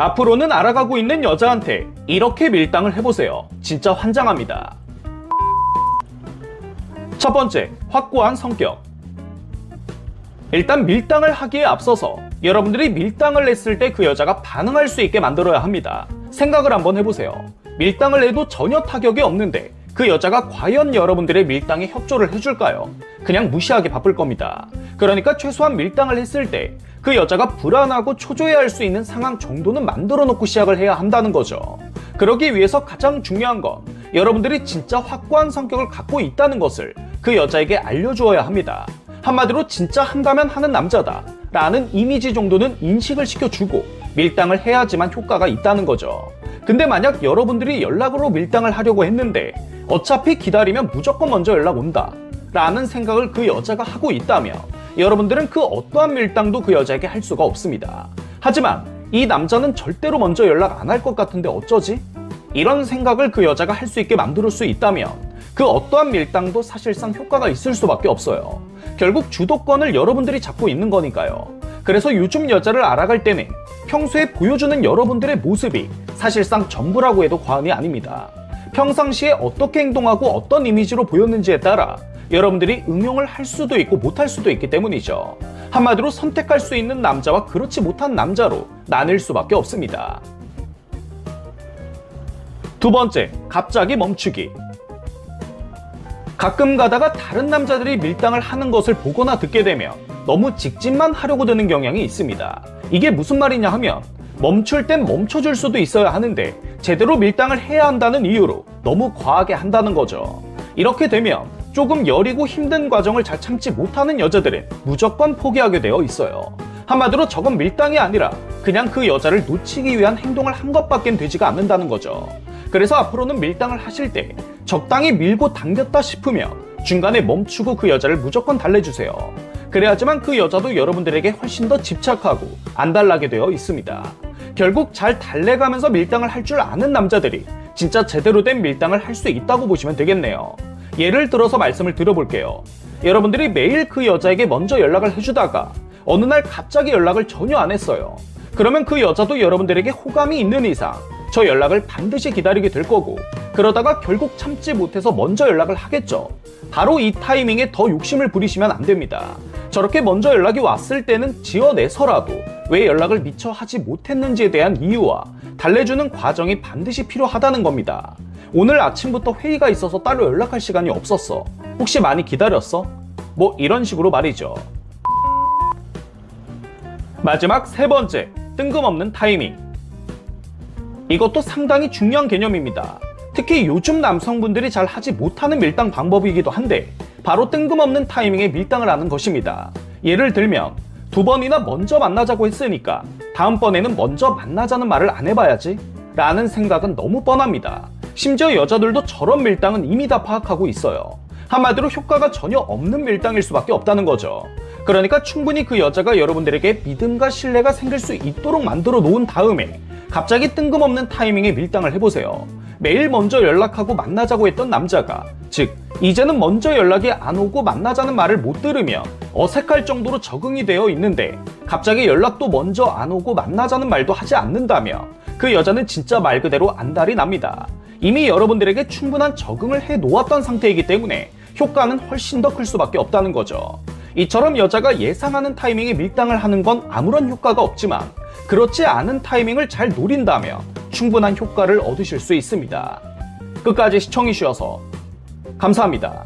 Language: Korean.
앞으로는 알아가고 있는 여자한테 이렇게 밀당을 해보세요. 진짜 환장합니다. 첫 번째, 확고한 성격. 일단 밀당을 하기에 앞서서 여러분들이 밀당을 했을 때 그 여자가 반응할 수 있게 만들어야 합니다. 생각을 한번 해보세요. 밀당을 해도 전혀 타격이 없는데 그 여자가 과연 여러분들의 밀당에 협조를 해줄까요? 그냥 무시하기 바쁠 겁니다. 그러니까 최소한 밀당을 했을 때 그 여자가 불안하고 초조해할 수 있는 상황 정도는 만들어 놓고 시작을 해야 한다는 거죠. 그러기 위해서 가장 중요한 건 여러분들이 진짜 확고한 성격을 갖고 있다는 것을 그 여자에게 알려주어야 합니다. 한마디로 진짜 한다면 하는 남자다. 라는 이미지 정도는 인식을 시켜주고 밀당을 해야지만 효과가 있다는 거죠. 근데 만약 여러분들이 연락으로 밀당을 하려고 했는데 어차피 기다리면 무조건 먼저 연락 온다. 라는 생각을 그 여자가 하고 있다면 여러분들은 그 어떠한 밀당도 그 여자에게 할 수가 없습니다. 하지만 이 남자는 절대로 먼저 연락 안 할 것 같은데 어쩌지? 이런 생각을 그 여자가 할 수 있게 만들 수 있다면 그 어떠한 밀당도 사실상 효과가 있을 수밖에 없어요. 결국 주도권을 여러분들이 잡고 있는 거니까요. 그래서 요즘 여자를 알아갈 때는 평소에 보여주는 여러분들의 모습이 사실상 전부라고 해도 과언이 아닙니다. 평상시에 어떻게 행동하고 어떤 이미지로 보였는지에 따라 여러분들이 응용을 할 수도 있고 못할 수도 있기 때문이죠. 한마디로 선택할 수 있는 남자와 그렇지 못한 남자로 나뉠 수밖에 없습니다. 두 번째, 갑자기 멈추기. 가끔 가다가 다른 남자들이 밀당을 하는 것을 보거나 듣게 되면 너무 직진만 하려고 드는 경향이 있습니다. 이게 무슨 말이냐 하면 멈출 땐 멈춰줄 수도 있어야 하는데 제대로 밀당을 해야 한다는 이유로 너무 과하게 한다는 거죠. 이렇게 되면 조금 여리고 힘든 과정을 잘 참지 못하는 여자들은 무조건 포기하게 되어 있어요. 한마디로 저건 밀당이 아니라 그냥 그 여자를 놓치기 위한 행동을 한 것밖엔 되지가 않는다는 거죠. 그래서 앞으로는 밀당을 하실 때 적당히 밀고 당겼다 싶으면 중간에 멈추고 그 여자를 무조건 달래주세요. 그래야지만 그 여자도 여러분들에게 훨씬 더 집착하고 안 달라게 되어 있습니다. 결국 잘 달래가면서 밀당을 할 줄 아는 남자들이 진짜 제대로 된 밀당을 할 수 있다고 보시면 되겠네요. 예를 들어서 말씀을 드려볼게요. 여러분들이 매일 그 여자에게 먼저 연락을 해주다가 어느 날 갑자기 연락을 전혀 안 했어요. 그러면 그 여자도 여러분들에게 호감이 있는 이상 저 연락을 반드시 기다리게 될 거고 그러다가 결국 참지 못해서 먼저 연락을 하겠죠. 바로 이 타이밍에 더 욕심을 부리시면 안 됩니다. 저렇게 먼저 연락이 왔을 때는 지어내서라도 왜 연락을 미처 하지 못했는지에 대한 이유와 달래주는 과정이 반드시 필요하다는 겁니다. 오늘 아침부터 회의가 있어서 따로 연락할 시간이 없었어. 혹시 많이 기다렸어? 뭐 이런 식으로 말이죠. 마지막 세 번째, 뜬금없는 타이밍. 이것도 상당히 중요한 개념입니다. 특히 요즘 남성분들이 잘 하지 못하는 밀당 방법이기도 한데 바로 뜬금없는 타이밍에 밀당을 하는 것입니다. 예를 들면 두 번이나 먼저 만나자고 했으니까 다음번에는 먼저 만나자는 말을 안 해봐야지 라는 생각은 너무 뻔합니다. 심지어 여자들도 저런 밀당은 이미 다 파악하고 있어요. 한마디로 효과가 전혀 없는 밀당일 수밖에 없다는 거죠. 그러니까 충분히 그 여자가 여러분들에게 믿음과 신뢰가 생길 수 있도록 만들어 놓은 다음에 갑자기 뜬금없는 타이밍에 밀당을 해보세요. 매일 먼저 연락하고 만나자고 했던 남자가, 즉, 이제는 먼저 연락이 안 오고 만나자는 말을 못 들으면 어색할 정도로 적응이 되어 있는데 갑자기 연락도 먼저 안 오고 만나자는 말도 하지 않는다면 그 여자는 진짜 말 그대로 안달이 납니다. 이미 여러분들에게 충분한 적응을 해 놓았던 상태이기 때문에 효과는 훨씬 더 클 수밖에 없다는 거죠. 이처럼 여자가 예상하는 타이밍에 밀당을 하는 건 아무런 효과가 없지만 그렇지 않은 타이밍을 잘 노린다면 충분한 효과를 얻으실 수 있습니다. 끝까지 시청해주셔서 감사합니다.